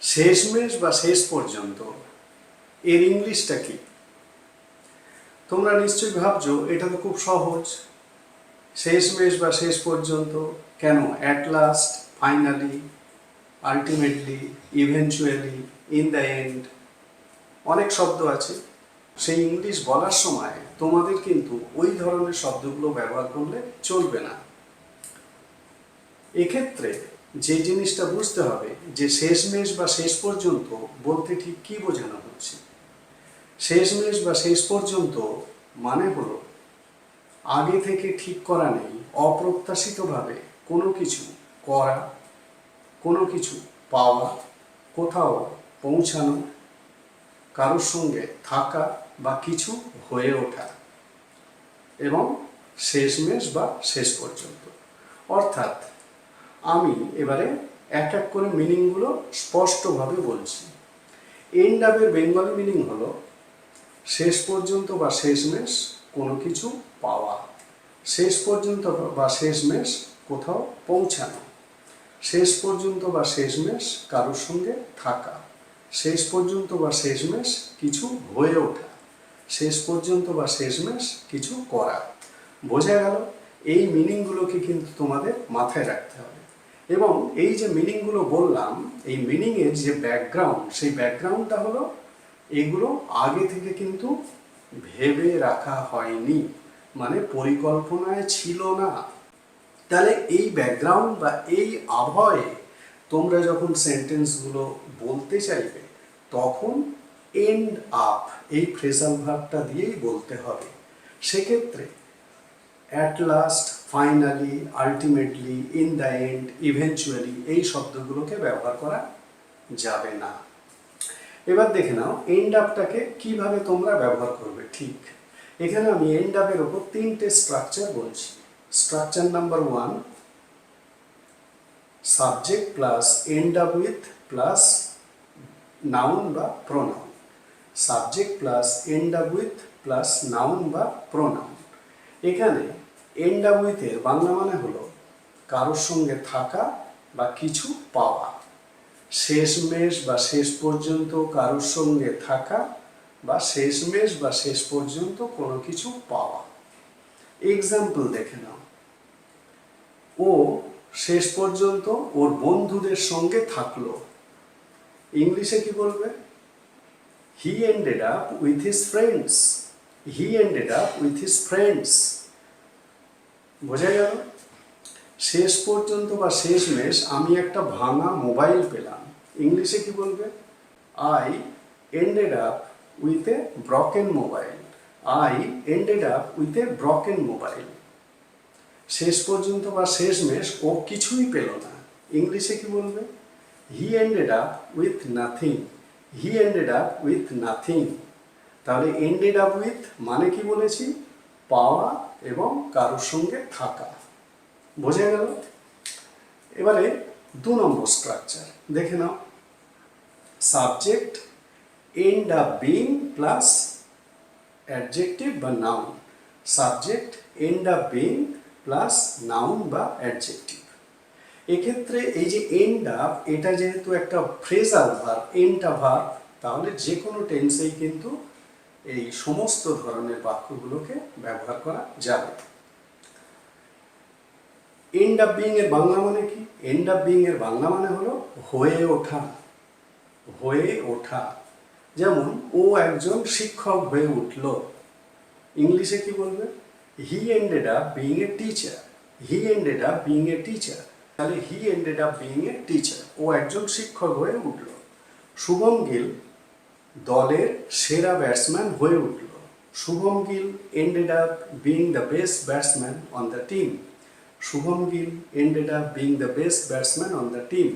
শেষমেশ বা শেষ পর্যন্ত? এর ইংলিশটা কি? তোমরা নিশ্চয়ই ভাবছ, এটা তো খুব সহজ। শেষমেশ বা শেষ পর্যন্ত কেন? At last finally ultimately eventually in the end অনেক শব্দ আছে। সেই ইংলিশ বলার সময় তোমাদের কিন্তু ওই ধরনের শব্দগুলো ব্যবহার করলে চলবে না। এক্ষেত্রে যে জিনিসটা বুঝতে হবে যে শেষমেশ বা শেষ পর্যন্ত বলতে ঠিক কি বোঝানো হচ্ছে? শেষমেশ বা শেষ পর্যন্ত মানে হলো, আগে থেকে ঠিক করা নেই, অপ্রত্যাশিতভাবে কোনো কিছু করা, কোনো কিছু পাওয়া, কোথাও পৌঁছানো, কারোর সঙ্গে থাকা বা কিছু হয়ে ওঠা এবং শেষমেশ বা শেষ পর্যন্ত। অর্থাৎ আমি এবারে এক এক করে মিনিংগুলো স্পষ্টভাবে বলছি। এন্ড আপের বেঙ্গলি মিনিং হলো, শেষ পর্যন্ত বা শেষমেশ কোনো কিছু পাওয়া। শেষ পর্যন্ত বা শেষমেশ কোথাও পৌঁছানো। শেষ পর্যন্ত বা শেষমেশ কারোর সঙ্গে থাকা। শেষ পর্যন্ত বা শেষমেশ কিছু হয়ে ওঠা। শেষ পর্যন্ত বা শেষমেশ কিছু করা। বোঝা গেল? এই মিনিংগুলোকে কিন্তু তোমাদের মাথায় রাখতে হবে। এবং এই যে মিনিংগুলো বললাম, এই মিনিংয়ের যে ব্যাকগ্রাউন্ড সেই ব্যাকগ্রাউন্ডটা হলো এগুলো আগে থেকে কিন্তু ভেবে রাখা হয়নি মানে পরিকল্পনায় ছিল না। তাহলে এই ব্যাকগ্রাউন্ড বা এই আবহাওয়ে তোমরা যখন সেন্টেন্সগুলো বলতে চাইবে, তখন এন্ড আপ এই ফ্রেজাল ভাবটা দিয়েই বলতে হবে। সেক্ষেত্রে at last finally ultimately in the end eventually এই শব্দগুলোকে ব্যবহার করা যাবে না। এবার দেখে নাও এন্ড আপটাকে কীভাবে তোমরা ব্যবহার করবে, ঠিক। এখানে আমি এন্ড আপের ওপর তিনটে স্ট্রাকচার বলছি। Structure number one subject plus end up with plus noun বা pronoun subject plus end up with plus noun বা প্রোনাউন এখানে এন্ড বাংলা মানে হলো কারোর সঙ্গে থাকা বা কিছু পাওয়া। শেষমেশ বা শেষ পর্যন্ত কারোর সঙ্গে থাকা বা শেষমেশ বা শেষ পর্যন্ত কোনো কিছু পাওয়া। এক্সাম্পল দেখে নাও। ও শেষ পর্যন্ত ওর বন্ধুদের সঙ্গে থাকল। ইংলিশে কি বলবে? He ended up with his friends he ended up with his friends বোঝা গেল? শেষ পর্যন্ত বা শেষ মেশ আমি একটা ভাঙা মোবাইল পেলাম। ইংলিশে কি বলবে? I ended up with a broken mobile I ended up with a broken mobile শেষ পর্যন্ত বা শেষ মেশ ও কিছুই পেল না। ইংলিশে কি বলবে? He ended up with nothing he ended up with nothing তাহলে এন্ডেড আপ উইথ মানে কি বলেছি? পাওয়া এবং কারোর সঙ্গে থাকা। বোঝা গেল? এবারে দু নম্বর স্ট্রাকচার দেখে নাও। Subject end up being plus adjective বা noun subject end up being plus noun বা অ্যাডজেক্টিভ এক্ষেত্রে এই যে এন্ড আপ এটা যেহেতু একটা ফ্রেজাল ভার এন্ডটা ভার তাহলে যে কোনো টেন্সেই কিন্তু এই সমস্ত ধরনের বাক্যগুলোকে ব্যবহার করা যাবে। এন্ড আপ বিং এর বাংলা মানে কি? এন্ড আপ বিং এর বাংলা মানে হলো হয়ে ওঠা। হয়ে ওঠা। যেমন, ও একজন শিক্ষক হয়ে উঠল। ইংলিশে কি বলবে? He ended up being a teacher he ended up being a teacher তাহলে he ended up being a teacher ও একজন শিক্ষক হয়ে উঠল। শুভম গিল দলের সেরা ব্যাটসম্যান হয়ে উঠল। Shubman Gill ended up being the best batsman on the team Shubman Gill ended up being the best batsman on the team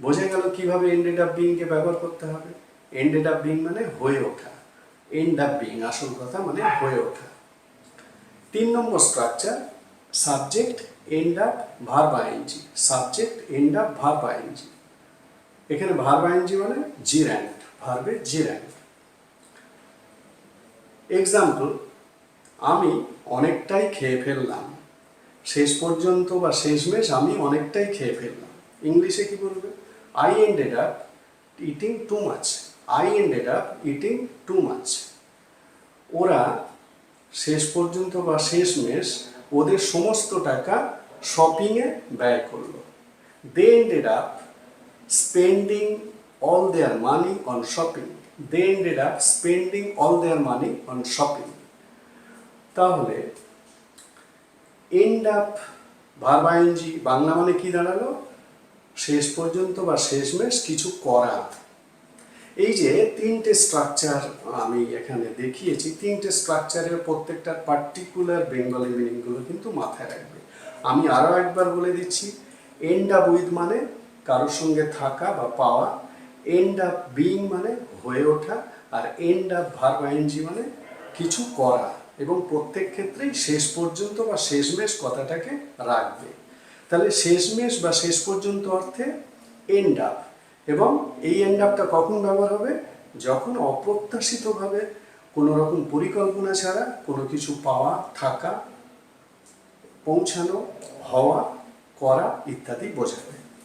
বোঝা গেল কীভাবে এন্ডেড আপ বিংকে ব্যবহার করতে হবে। এন্ডেড আপ বিং মানে হয়ে ওঠা। এন্ড আপ বিং আসল কথা মানে হয়ে ওঠা। তিন নম্বর structure subject end up verb ING subject end up verb ING এখানে ভার্ব আইএনজি মানে জি র্যাঙ্ক ভার্বে জি র্যাঙ্ক এক্সাম্পল আমি অনেকটাই খেয়ে ফেললাম। শেষ পর্যন্ত বা শেষমেশ আমি অনেকটাই খেয়ে ফেললাম। ইংলিশে কি বলবে? I ended up eating too much I ended up eating too much ওরা শেষ পর্যন্ত বা শেষ মেশ ওদের সমস্ত টাকা শপিংয়ে ব্যয় করল। They ended up spending all their money on shopping they ended up spending all their money on shopping তাহলে end up verb ING Bangla মানে কি দাঁড়াল? শেষ পর্যন্ত বা শেষমেশ কিছু করা। এই যে তিনটে স্ট্রাকচার আমি এখানে দেখিয়েছি, তিনটে স্ট্রাকচারের প্রত্যেকটার পার্টিকুলার বেঙ্গলি মিনিংগুলো কিন্তু মাথায় রাখবে। আমি আরও একবার বলে দিচ্ছি এন্ড আপ উইথ মানে কারোর সঙ্গে থাকা বা পাওয়া এন্ড আপ বিইং মানে হয়ে ওঠা আর এন্ড আপ ভার্ব আইনজি মানে কিছু করা এবং প্রত্যেক ক্ষেত্রেই শেষ পর্যন্ত বা শেষমেশ কথাটাকে রাখবে। তাহলে শেষমেশ বা শেষ পর্যন্ত অর্থে এন্ড আপ এবং এই এন্ড আপটা কখন ব্যবহার হবে? যখন অপ্রত্যাশিতভাবে কোনো রকম পরিকল্পনা ছাড়া কোনো কিছু পাওয়া, থাকা, পৌঁছানো, হওয়া, করা ইত্যাদি বোঝাবে।